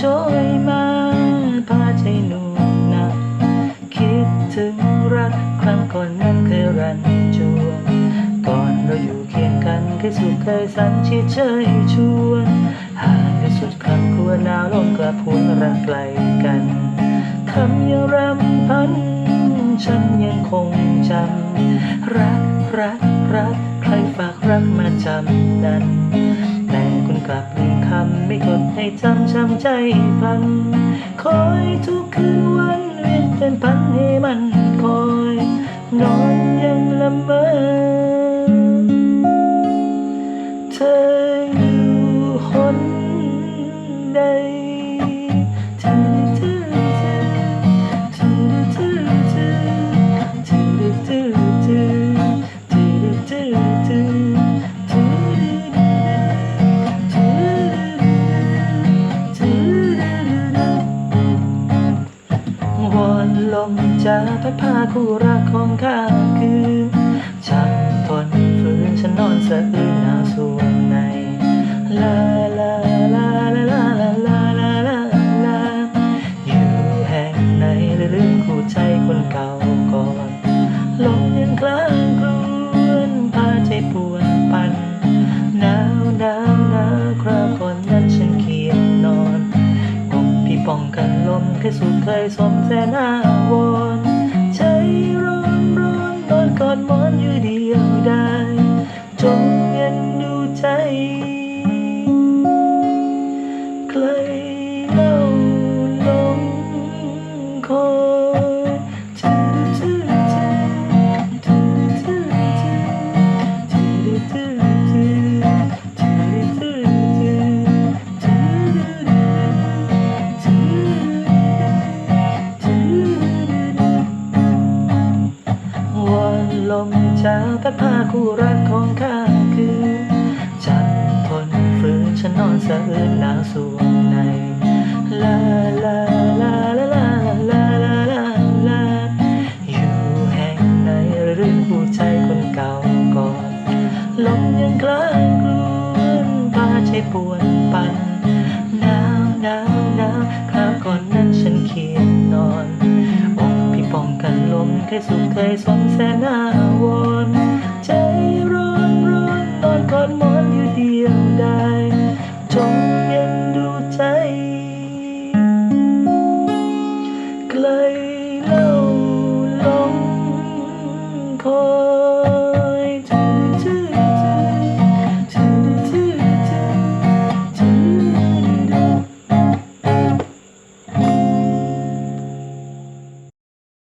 ช่วยมาพาใจหนูนะคิดถึงรักครั้งก่อนนั้นเคยรันจวนก่อนเราอยู่เคียงกันเคยสุขเคยสันชิดเชยชวนห่างกันสุดครั้งครัวหนาวลมกลับพุ้นรักไกลกันคำยารำพันฉันยังคงจำรักรักรักใครฝากรักมาจำนั้น กลับหนึ่งคำไม่กดให้จำช้ำใจพัน คอยทุกคืนวันเวียนเป็นพันให้มันคอย นอนยังละเมอ อนลมจะพัดพาคู่รักของข้าคืนช่างทนฝืนฉันนอนสะอื้นหนาวสวงในลาลาลาลาลาลาลาลาลาอยู่แห่งไหนหรือลืมคู่ใจคนเก่าก่อนลมยังคลางครวนพาใจปวน สุขเคยสมแสนาวรณ์ใจร้อนร้อนนอนกอดหมอนอยู่เดียวได้จงเย็นดูใจ ลมจะพัดพาคู่รักของข้าคือฉันทนฝืนฉันนอนสะอื้นหนาวสวงในลาลาลาลาลาลาลาลาลาอยู่แห่งไหนหรือผู้ใจคนเก่าก่อนลมยังคลางครวนพาใจปวนปั่น เคยสุขเคยสมแสนอาวรณ์